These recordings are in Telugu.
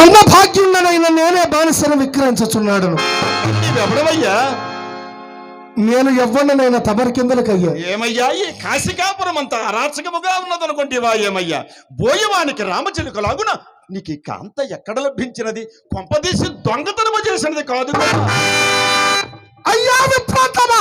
మన భాగ్యుండనైన నేనే బానిసను విక్రయించుచున్నాడును. నీవెవడవయ్యా? నేను ఎవ్వననైనా తమరి కిందలకయ్యా. ఏమయ్యా? ఈ కాశికాపురం అంతా అరాచకముగా ఉన్నదనుకుంటేవా ఏమయ్యా? బోయవానికి రామచిలుకలాగున నీకు ఈ కాంత ఎక్కడ లభించినది? కొంపదీసి దొంగతనము చేసినది కాదు కదా. అయ్యా విప్రతమ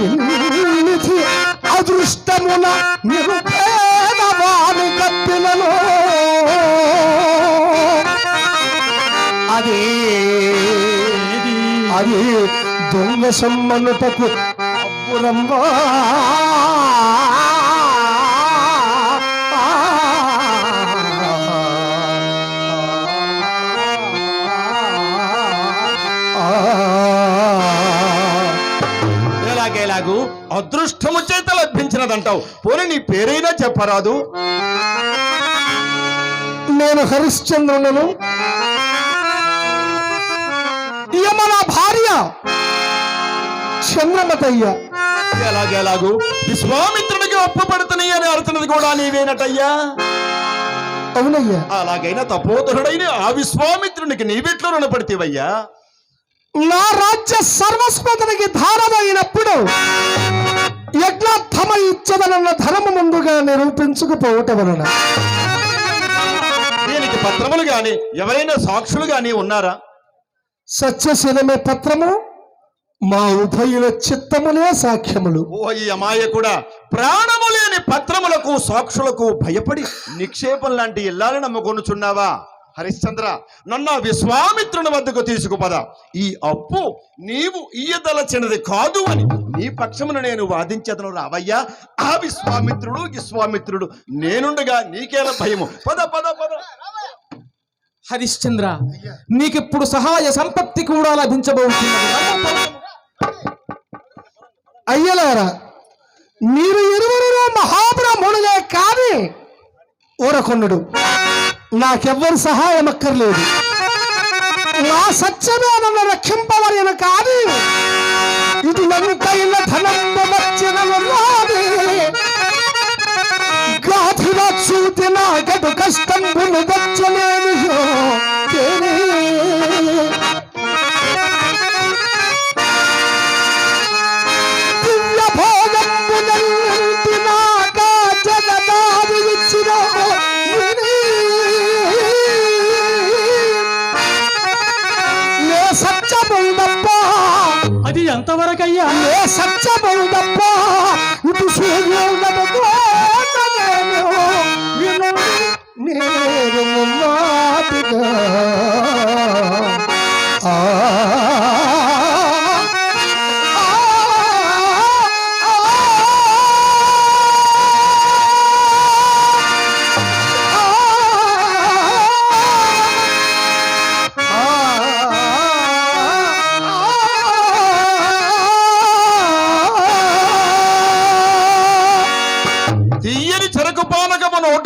పెన్నిధి అదృష్టమున నిరుపేదవాని కప్పిలలో అది అది దొంగ సమ్మనుటకు అబ్బురమ్మా ఎలాగేలాగు అదృష్టము చేత లభించినదంటావు. పోనీ నీ పేరైనా చెప్పరాదు. నేను హరిశ్చంద్రులను. భార్య చంద్రమతయ్య ఎలాగేలాగు విశ్వామిత్రుడికి ఒప్పబడుతున్నాయి అని అడుతున్నది కూడా నీవేనటయ్యా? అవునయ్యా. అలాగైనా తపోధరుడైన ఆ విశ్వామిత్రునికి నీవెట్లో రుణపడితేవయ్యా? నా రాజ్య సర్వస్వతనికి ధారమైనప్పుడు యజ్ఞార్థమ ఇచ్చదనన్న ధర్మ ముందుగా నిరూపించుకుపోవటం వలన దీనికి పత్రములు గాని ఎవరైనా సాక్షులు గాని ఉన్నారా? సత్యశీలమే పత్రము మా ఉభయుల చిత్తములే సాక్ష్యములు. ఓ ఈ అమాయకుడా ప్రాణము లేని పత్రములకు సాక్షులకు భయపడి నిక్షేపం లాంటి ఇల్లాలని నమ్ముకొనుచున్నావా? హరిశ్చంద్ర నన్ను విశ్వామిత్రుని వద్దకు తీసుకుపద. ఈ అప్పు నీవు ఇయ్యదలచినది కాదు అని నీ పక్షమున నేను వాదించదను రావయ్యా. ఆ విశ్వామిత్రుడు విశ్వామిత్రుడు నేనుండగా నీకేల భయము? పద పద పద. హరిశ్చంద్ర నీకిప్పుడు సహాయ సంపత్తి కూడా లభించబోతున్నది. అయ్యలారా మీరు ఇరువురు మహాబ్రాహ్మణులే కాని ఊరకొండు నాకెవ్వరు సహాయం అక్కర్లేదు. నా సత్యమే నన్ను రక్షింపవలను కాని ఇది నన్నుకైన ధనం వచ్చినది గాథుల చూతి నా గడు కష్టం వచ్చలేదు ఎంతవరకయ్యా? ఏ సత్యమవు తప్ప ఇటు సూర్యుడకు నేను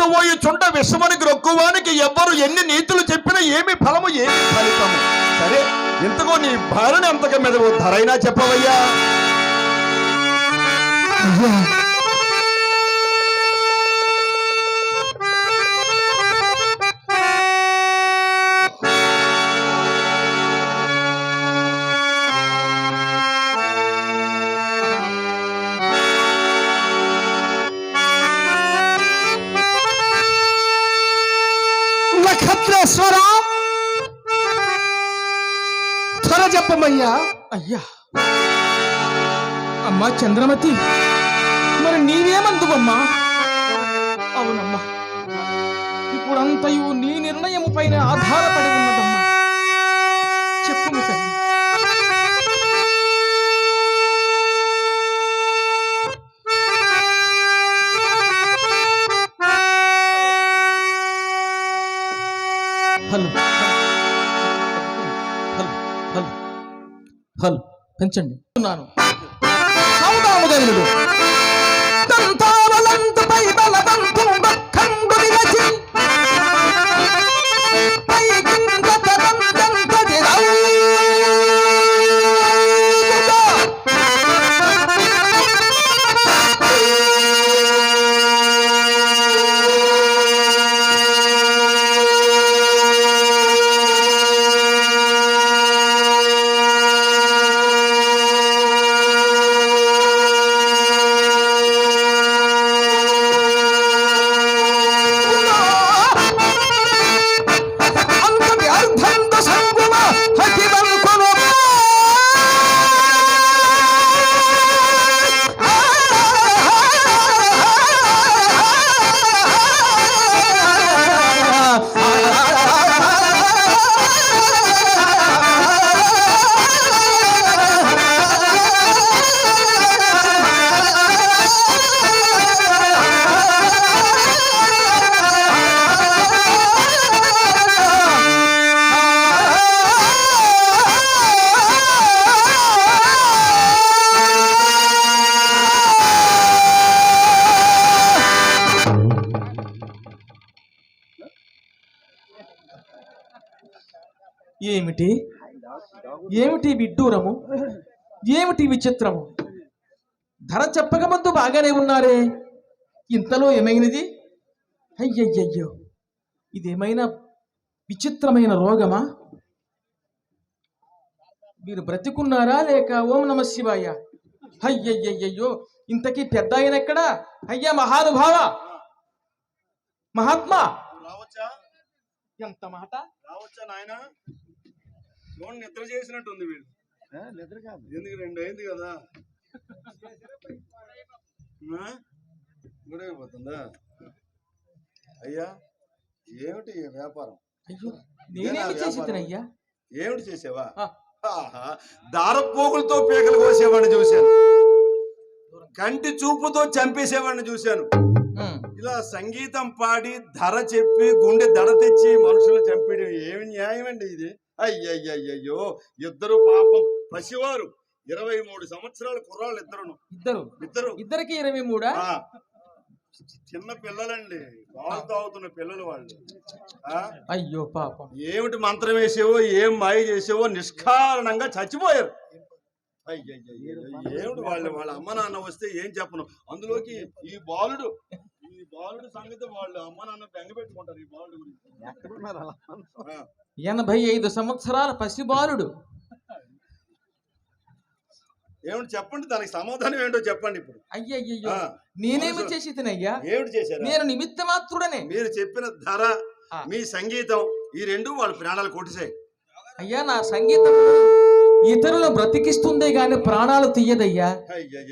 పానకము నోటు చుండ విషమని గ్రొక్కువానికి ఎవ్వరు ఎన్ని నీతులు చెప్పినా ఏమి ఫలము ఏమి ఫలితము? సరే ఇంతకో నీ భార్యని అంతగా మీద ధరైనా చెప్పవయ్యా? చెప్పమయ్యా. అయ్యా. అమ్మా చంద్రమతి మరి నీవేమందువమ్మా? అవునమ్మా. ఇప్పుడంతయు నీ నిర్ణయము పైన ఆధారపడి ఉన్నదమ్మా. చెప్పు తల్లి. Hello hello. హల్ పెంచండి. ఉన్నాను. సౌదాము గనుడు ఏమిటి? ఏమిటి విడ్డూరము? ఏమిటి విచిత్రము? ధర చెప్పకముందు బాగానే ఉన్నారే. ఇంతలో ఏమైనది? అయ్యయ్యయ్యో! ఇదేమైనా విచిత్రమైన రోగమా? మీరు బ్రతికున్నారా లేక ఓం నమ శివాయ? అయ్యయ్యయ్యో ఇంతకీ పెద్ద ఆయన ఎక్కడా అయ్యా మహానుభావ! మహాత్మా! ఎంత మాట? రావచ్చా నాయన? ఫోన్ నిద్ర చేసినట్టుంది వీడు. నిద్ర కాదు. ఎందుకు రెండు అయింది కదా? గొడవైపోతుందా అయ్యా ఏమిటి ఈ వ్యాపారం? ఏమిటి చేసావా? దారపోగులతో పీకలు కోసేవాడిని చూశాను. కంటి చూపుతో చంపేసేవాడిని చూశాను. ఇలా సంగీతం పాడి ధర చెప్పి గుండె దడ తెచ్చి మనుషులు చంపేయడం ఏమి న్యాయం అండి ఇది? అయ్యయ్యయ్యో ఇద్దరు పాపం. పసివారు. ఇరవై మూడు సంవత్సరాల కుర్రాళ్ళు ఇద్దరును. ఇద్దరు. ఇద్దరు. ఇద్దరికి ఇరవై మూడా? చిన్న పిల్లలండి. పాలు తాగుతున్న పిల్లలు వాళ్ళు. ఆ, అయ్యో పాపం. ఏమిటి మంత్రం వేసేవో ఏం మాయ చేసేవో నిష్కారణంగా చచ్చిపోయారు. అయ్యయ్యయ్యో, ఏమిటి వాళ్ళు? వాళ్ళ అమ్మ నాన్న వస్తే ఏం చెప్పను? అందులోకి ఈ బాలుడు బాలుడు సంగతి వాళ్ళు అమ్మ నాన్న బెంగ పెట్టుకుంటారు ఈ బాలుడు గురించి. ఎనభై ఐదు సంవత్సరాల పసిబాలుడు ఏమిటి చెప్పండి దానికి సమాధానం ఏంటో చెప్పండి ఇప్పుడు. అయ్యయ్యో నేనేమి చేసి తినయ్యా? ఏమిటి చేశారు? నేను నిమిత్త మాత్రుడనే మీరు చెప్పిన ధర. మీ సంగీతం ఈ రెండు వాళ్ళ ప్రాణాలు కొట్టిసాయి అయ్యా నా సంగీతం ఇతరులు బ్రతికిస్తుందే గాని ప్రాణాలు తీయదయ్యా.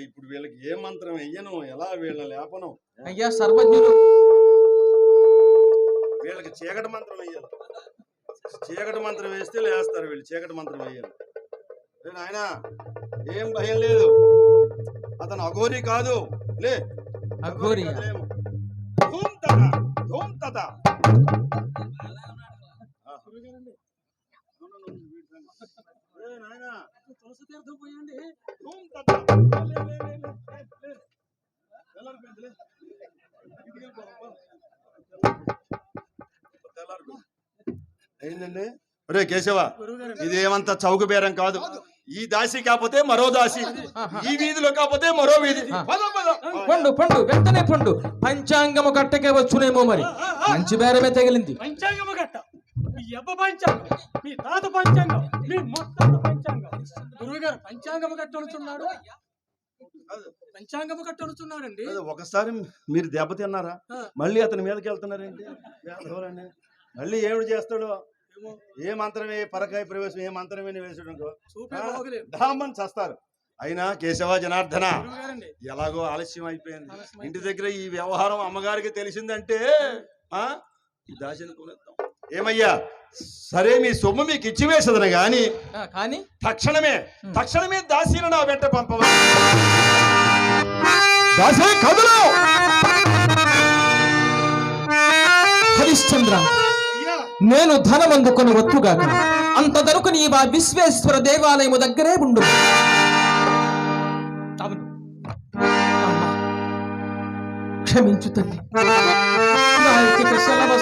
ఇప్పుడు వీళ్ళకి ఏ మంత్రం వెయ్యను? ఎలా వీళ్ళ లేపను? అయ్యా సర్వజ్ఞులు. వీళ్ళకి చీకటి మంత్రం వేయాలి చీకటి మంత్రం వేస్తే లేస్తారు వీళ్ళు. చీకటి మంత్రం వేయాలి ఏ నాయనా ఏం భయం లేదు. అతను అఘోరి కాదు. లే అఘోరి. ధూమ్ తత, ధూమ్ తత. ఆ. ఏ నాయనా, ధూమ్ తత. లే, లే, లే, లే, లే, లే. తెల్లారిపోయింది, లే. ఇంటికి వెళ్ళిపో, పో. తెల్లారిపోయింది. ఏంటండి రే కేశవ ఇదేమంత చౌక బేరం కాదు. ఈ దాసి కాకపోతే మరో దాసి. ఈ వీధిలో కాకపోతే మరో వీధి. పద, పద. పండు పండు వెంటనే పండు. పంచాంగము కట్టకే వచ్చునేమో మరి. మంచి బేరమే తగిలింది. పంచాంగము గట్ట మీ అబ్బ పంచాంగం మీ తాత పంచాంగం మీ గారు పంచాంగము కట్టనుచున్నాడు పంచాంగము కట్టనుచున్నాడండి అదే ఒకసారి మీరు దెబ్బతిన్నారా. మళ్ళీ అతని మీదకి వెళ్తున్నారేంటి? ఎవరండి? మళ్ళీ ఏమిటి చేస్తాడు? ఏ మంత్రమే? పరకాయ ప్రవేశం ఏ మంత్రమే వేసాడు డామని చేస్తారు. అయినా కేశవ జనార్దన ఎలాగో ఆలస్యం అయిపోయింది. ఇంటి దగ్గర ఈ వ్యవహారం అమ్మగారికి తెలిసిందంటే కొనేద్దాం. ఏమయ్యా? సరే మీ సొమ్ము మీకు ఇచ్చి వేసదన గాని కానీ? తక్షణమే తక్షణమే దాసీను నా వెంట దాసే కదులు! హరిశ్చంద్ర నేను ధనమందుకొని వత్తుగాక అంత దొరకు నీ ఆ విశ్వేశ్వర దేవాలయము దగ్గరే ఉండు. క్షమించు తల్లి. సెలవ